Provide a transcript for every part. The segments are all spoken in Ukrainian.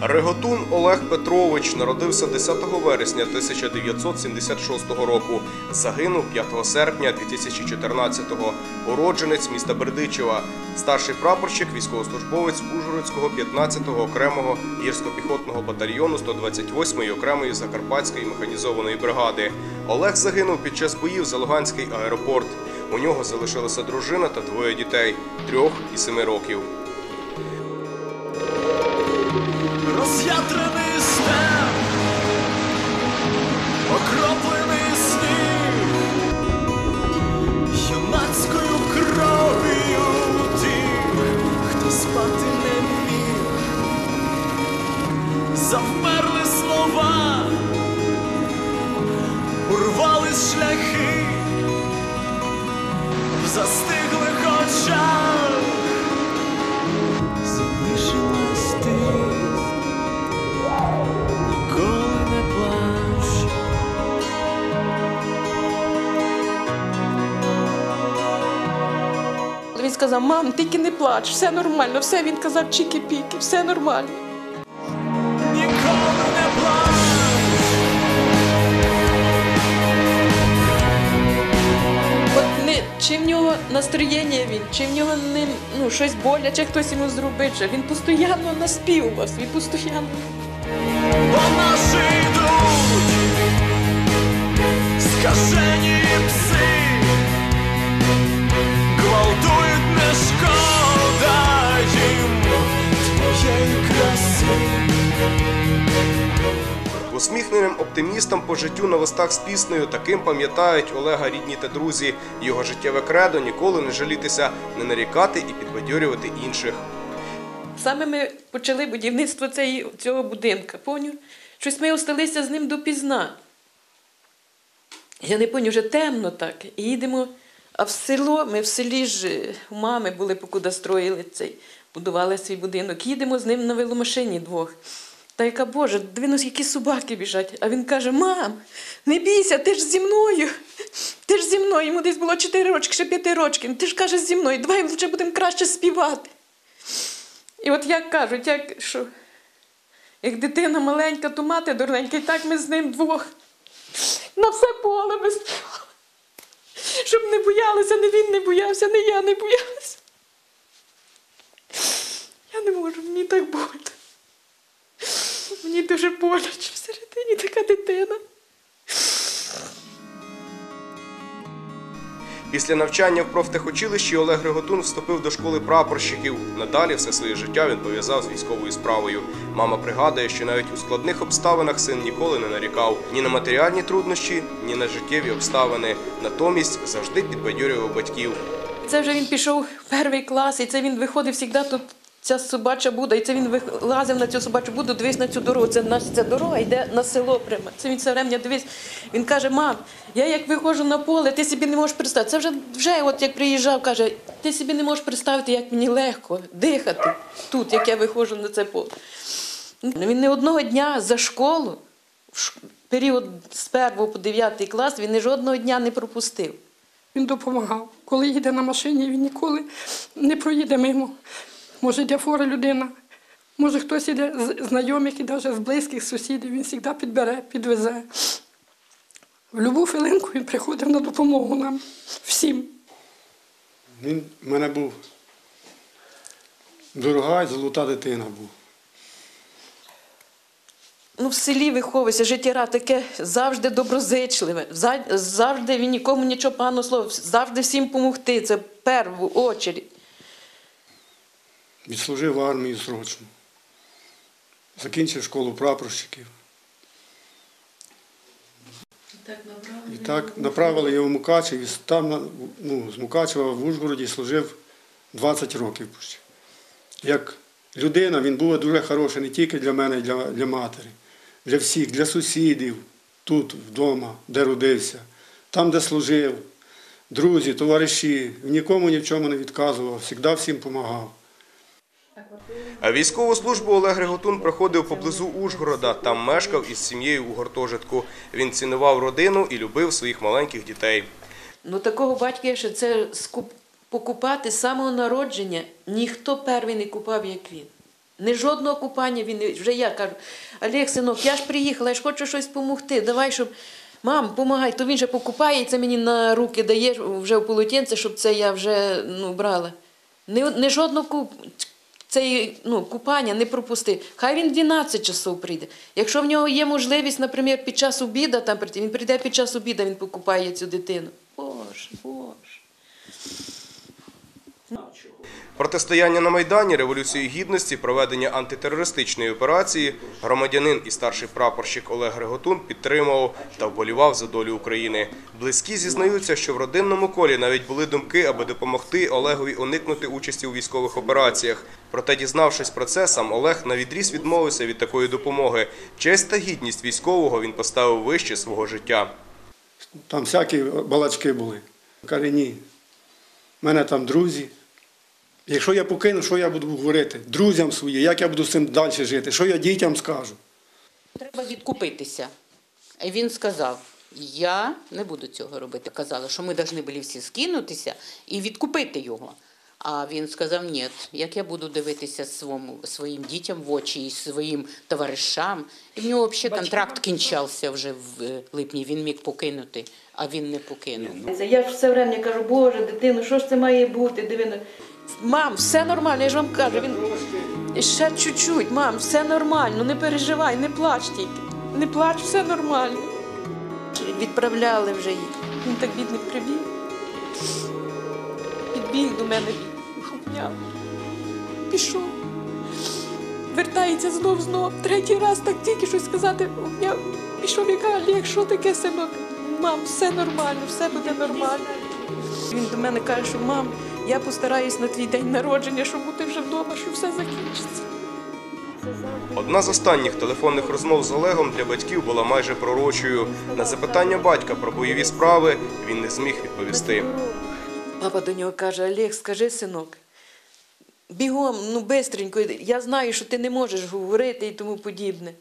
Реготун Олег Петрович народився 10 вересня 1976 року. Загинув 5 серпня 2014-го. Уродженець міста Бердичева. Старший прапорщик, військовослужбовець Ужгородського 15-го окремого гірсько-піхотного батальйону 128-ї окремої Закарпатської механізованої бригади. Олег загинув під час боїв за Луганський аеропорт. У нього залишилася дружина та двоє дітей трьох і семи років. Роз'ятрений степ, окроплений сніг, юнацькою кров'ю тих, хто спати не міг, завмерли слова, урвались шляхи, сказав, мам, тільки не плач, все нормально, все він казав чіки-піки, все нормально. От не чи в нього настроєння він, чи в нього не ну щось боляче, хтось йому зробив. чи Він постійно наспівувався, він постійно. Скажені пси, гвалтують шкода їм твоєї краси. Усміхненим оптимістам по життю на листах з піснею таким пам'ятають Олега рідні та друзі. Його життєве кредо ніколи не жалітися, не нарікати і підбадьорювати інших. Саме ми почали будівництво цієї, цього будинка. Поню? Щось ми осталися з ним допізна. Я не пам'ятаю, вже темно так. І їдемо. А в село, ми в селі ж е, у мами були, покуди строїли цей, будували свій будинок. Їдемо з ним на веломашині двох. Та яка Боже, дивимось, які собаки біжать. А він каже: Мам, не бійся, ти ж зі мною. Ти ж зі мною. Йому десь було 4 рочки, ще 5 рочків. Ти ж кажеш зі мною, давай вже будемо краще співати. І от як кажуть, як, що, як дитина маленька, то мати дурненька, і так ми з ним двох на все поле ми співали. Щоб не боялися, не він не боявся, не я не боялася. Я не можу, мені так больно. Мені дуже боляче Після навчання в профтехучилищі Олег Григотун вступив до школи прапорщиків. Надалі все своє життя він пов'язав з військовою справою. Мама пригадує, що навіть у складних обставинах син ніколи не нарікав ні на матеріальні труднощі, ні на життєві обставини. Натомість завжди підбадьорював батьків. Це вже він пішов в перший клас, і це він виходив завжди тут. Ця собача буда, і це він вилазив на цю собачу буду, дивись на цю дорогу. Це наша ця дорога йде на село прямо. Це він все дивись. Він каже: мам, я як виходжу на поле, ти собі не можеш представити. Це вже вже, от як приїжджав, каже, ти собі не можеш представити, як мені легко дихати тут, як я виходжу на це поле. Він не одного дня за школу, в період з 1 по 9 клас, він не жодного дня не пропустив. Він допомагав. Коли їде на машині, він ніколи не проїде мимо. Може, йде людина, може хтось іде з знайомих і навіть з близьких сусідів, він завжди підбере, підвезе. В будь-яку хвилинку він приходив на допомогу нам всім. Він в мене був дорога і золота дитина був. Ну, в селі виховується, життєра таке завжди доброзичливе, завжди він нікому нічого поганого слова, завжди всім допомогти. Це в перву очередь. Відслужив в армію срочно. Закінчив школу прапорщиків. І так направили його в Мукачев, і там ну, з Мукачева в Ужгороді служив 20 років. Як людина він був дуже хороший не тільки для мене, для, для матері, для всіх, для сусідів, тут, вдома, де родився, там, де служив, друзі, товариші, нікому ні в чому не відказував, завжди всім допомагав. Військову службу Олег Григотун проходив поблизу Ужгорода. Там мешкав із сім'єю у гуртожитку. Він цінував родину і любив своїх маленьких дітей. Ну такого батька, що це покупати з самого народження, ніхто перший не купав, як він. Не жодного купання він вже я кажу, Олег, синок, я ж приїхала, я ж хочу щось допомогти. Давай, щоб мам, помагай, то він же покупається мені на руки дає вже в полотенце, щоб це я вже ну, брала. Не, не жодного куп... цей, ну, купання не пропусти. Хай він 12 часов прийде. Якщо в нього є можливість, наприклад, під час обіду там прийти, він прийде під час обіда, він покупає цю дитину. Боже, Боже. Протистояння на Майдані, Революції Гідності, проведення антитерористичної операції громадянин і старший прапорщик Олег Григотун підтримував та вболівав за долю України. Близькі зізнаються, що в родинному колі навіть були думки, аби допомогти Олегові уникнути участі у військових операціях. Проте, дізнавшись про це, сам Олег на відріз відмовився від такої допомоги. Честь та гідність військового він поставив вище свого життя. Там всякі балачки були. Каже, ні. У мене там друзі. Якщо я покину, що я буду говорити? Друзям своїм, як я буду з цим далі жити? Що я дітям скажу? Треба відкупитися. І він сказав: я не буду цього робити. Казали, що ми повинні були всі скинутися і відкупити його. А він сказав: ні, як я буду дивитися своєму, своїм дітям в очі і своїм товаришам. І в нього взагалі контракт кінчався вже в е, липні. Він міг покинути, а він не покинув. Я ж все время кажу, Боже, дитину, що ж це має бути? Дивino. Мам, все нормально, я ж вам кажу. Він ще чуть-чуть, мам, все нормально, не переживай, не плач тільки. Не плач, все нормально. Відправляли вже їх. Він так бідний прибіг. Підбіг до мене, обняв. Пішов. Вертається знов знов. Третій раз так тільки щось сказати. Обняв. Пішов каже, Олег, що таке, синок? Мам, все нормально, все буде нормально. Він до мене каже, що мам, я постараюсь на твій день народження, щоб бути вже вдома, що все закінчиться. Одна з останніх телефонних розмов з Олегом для батьків була майже пророчою. На запитання батька про бойові справи він не зміг відповісти. Папа до нього каже: Олег, скажи, синок, бігом, ну бистренько, я знаю, що ти не можеш говорити і тому подібне.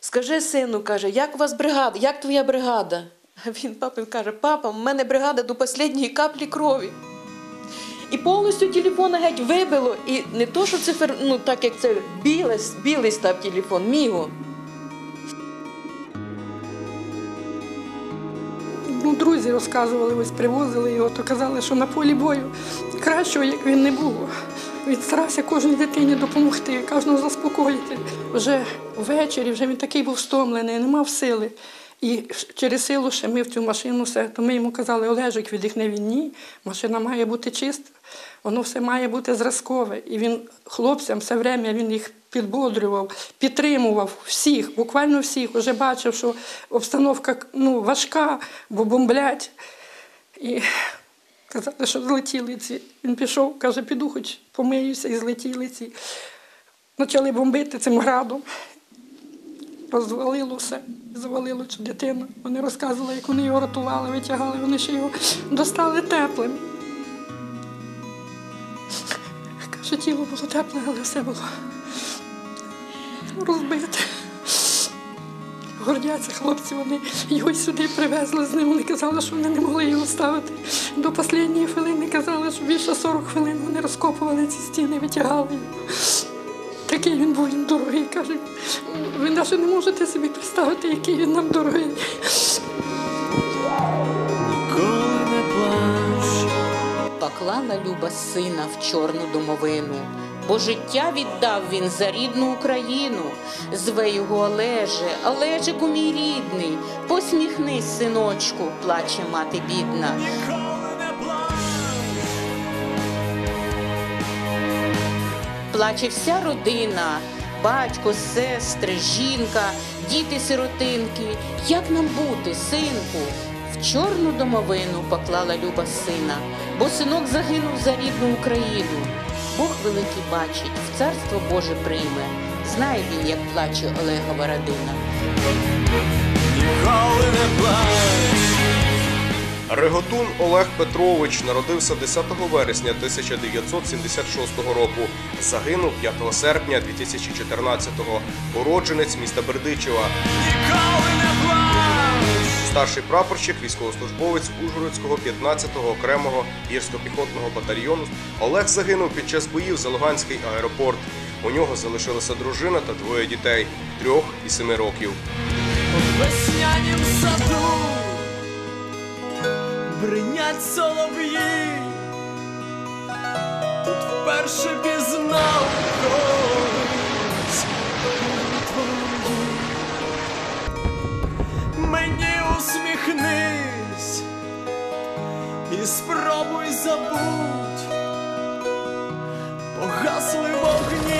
Скажи, сину, каже, як у вас бригада, як твоя бригада? А він папі каже, папа, в мене бригада до останньої каплі крові. І повністю телефон геть вибило. І не то, що цифер, ну так як це білий, білий став телефон, міго. Ну, друзі розказували, ось привозили його, то казали, що на полі бою кращого, як він не було. Він старався кожній дитині допомогти, кожного заспокоїти. Вже ввечері вже він такий був стомлений, не мав сили. І через силу ще ми в цю машину все, то ми йому казали, Олежик, віддихни він ні, машина має бути чиста, воно все має бути зразкове. І він хлопцям все время він їх підбодрював, підтримував всіх, буквально всіх. Уже бачив, що обстановка ну, важка, бо бомблять. І казали, що злетіли ці. Він пішов, каже, піду хоч помиюся, і злетіли ці. Почали бомбити цим градом. Розвалило все, завалило цю дитину. Вони розказували, як вони його рятували, витягали, вони ще його достали теплим. Каже, тіло було тепле, але все було розбите. Гордяться хлопці, вони його сюди привезли з ним. Вони казали, що вони не могли його ставити. До останньої хвилини казали, що більше 40 хвилин вони розкопували ці стіни, витягали його. Такий він був він дорогий, каже. Ви навіть не можете собі представити, який він нам дорогий. Коли не плач. Поклала Люба сина в чорну домовину, бо життя віддав він за рідну Україну. Зве його Олеже, Олежику мій рідний, посміхнись, синочку, плаче мати бідна. Плаче вся родина, батько, сестри, жінка, діти сиротинки. Як нам бути, синку? В чорну домовину поклала Люба сина, бо синок загинув за рідну Україну. Бог великий бачить, в царство Боже прийме. Знає він, як плаче Олегова родина. Ніколи не плач. Реготун Олег Петрович народився 10 вересня 1976 року. Загинув 5 серпня 2014-го. Уродженець міста Бердичева. Ніколи не плач. Старший прапорщик, військовослужбовець Ужгородського 15-го окремого гірсько-піхотного батальйону Олег загинув під час боїв за Луганський аеропорт. У нього залишилася дружина та двоє дітей трьох і семи років. В веснянім саду бринять солов'ї, тут вперше забудь, погасли вогні.